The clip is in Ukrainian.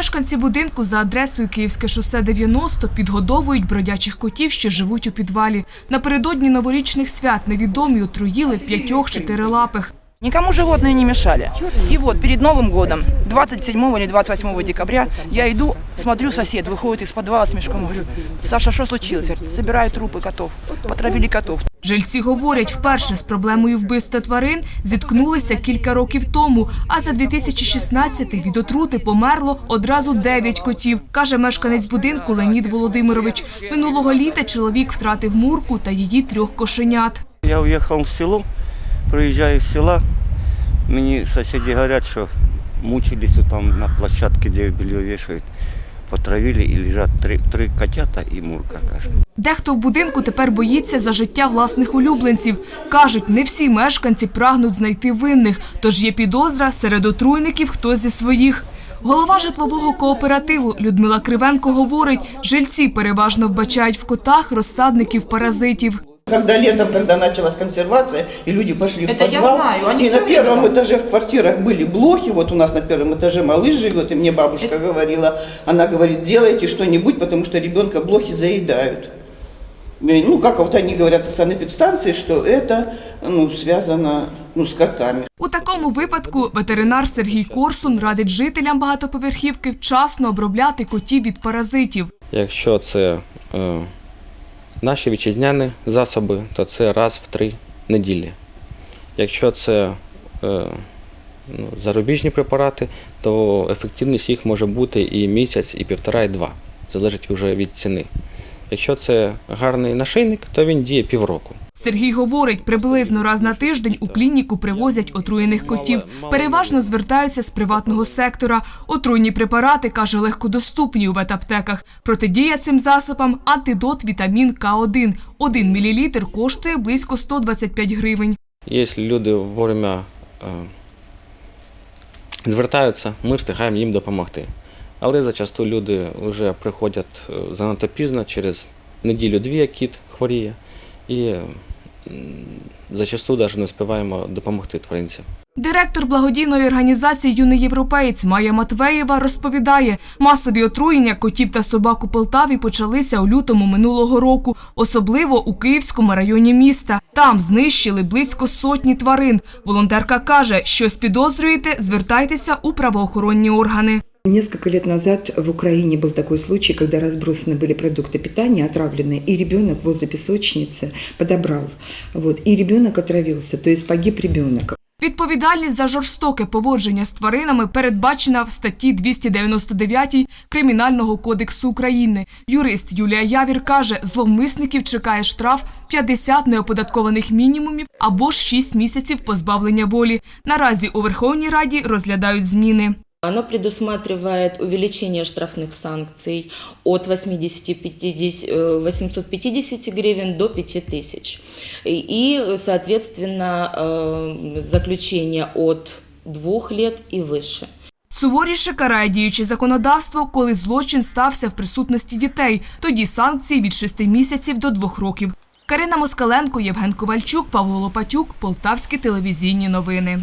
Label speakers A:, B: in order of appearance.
A: Мешканці будинку за адресою Київське шосе 90 підгодовують бродячих котів, що живуть у підвалі. Напередодні новорічних свят невідомі отруїли п'ятьох чотирилапих.
B: Никому животные не мешали. И вот перед Новым годом, 27 или 28 декабря, я иду, смотрю, сосед выходит из подвала с мешком. Говорю, Саша, что случилось? Говорит, собираю трупы котов. Потравили котов.
A: Жильці говорять, вперше з проблемою вбивства тварин зіткнулися кілька років тому, а за 2016-й від отрути померло одразу 9 котів, каже мешканець будинку Леонід Володимирович. Минулого літа чоловік втратив мурку та її трьох кошенят.
C: Я уїхав в село, приїжджаю з села, мені сусіди говорять, що мучились там на площадці, де белье вішають, потравили і лежать три, три котята і мурка, каже.
A: Дехто в будинку тепер боїться за життя власних улюбленців. Кажуть, не всі мешканці прагнуть знайти винних, тож є підозра серед отруйників хтось зі своїх. Голова житлового кооперативу Людмила Кривенко говорить, жильці переважно вбачають в котах розсадників паразитів.
D: Когда летом, когда началась консервация, и люди пошли
B: Это
D: в
B: я
D: подвал,
B: знаю, они
D: и
B: всё
D: на первом
B: время.
D: этаже в квартирах были блохи, вот у нас на первом этаже малыш живет, и мне бабушка говорила, она говорит, делайте что-нибудь, потому что ребенка блохи заедают. И, Ну, как вот они говорят из санэпидстанции, что это ну, связано ну, с котами.
A: У такому випадку ветеринар Сергій Корсун радить жителям багатоповерхівки вчасно обробляти котів від паразитів.
E: Якщо це е, наші вітчизняні засоби, то це раз в три неділі. Якщо це е, ну, зарубіжні препарати, то ефективність їх може бути і місяць, і півтора, і два. Залежить вже від ціни. Якщо це гарний нашийник, то він діє півроку.
A: Сергій говорить, приблизно раз на тиждень у клініку привозять отруєних котів. Переважно звертаються з приватного сектора. Отруйні препарати, каже, легкодоступні у ветаптеках. Протидія цим засобам – антидот вітамін К1. Один мілілітр коштує близько 125 гривень.
E: Якщо люди вовремя е, звертаються, ми встигаємо їм допомогти. Але зачасту люди вже приходять е, занадто пізно, через неділю-дві, кіт хворіє, і зачасту навіть не встигаємо допомогти тваринцям.
A: Директор благодійної організації «Юний європеєць» Майя Матвеєва розповідає, масові отруєння котів та собак у Полтаві почалися у лютому минулого року, особливо у Київському районі міста. Там знищили близько сотні тварин. Волонтерка каже, щось підозрюєте, звертайтеся у правоохоронні органи.
F: Несколько лет назад в Украине был такой случай, когда разбросаны были продукты питания, отравленные, и ребенок возле песочницы подобрал. Вот, и ребенок отравился, то есть погиб ребенок.
A: Відповідальність за жорстоке поводження з тваринами передбачена в статті 299 Кримінального кодексу України. Юрист Юлія Явір каже, зловмисників чекає штраф 50 неоподаткованих мінімумів або ж 6 місяців позбавлення волі. Наразі у Верховній Раді розглядають зміни.
G: Оно предусматривает увеличение штрафных санкций от 80, 50, э, 850 гривен до 5000. И, и, соответственно, э, заключение от двух лет и выше.
A: Суворіше карає діюче законодавство, коли злочин стався в присутності дітей. Тоді санкції від 6 місяців до 2 років. Карина Москаленко, Євген Ковальчук, Павло Лопатюк, Полтавські телевізійні новини.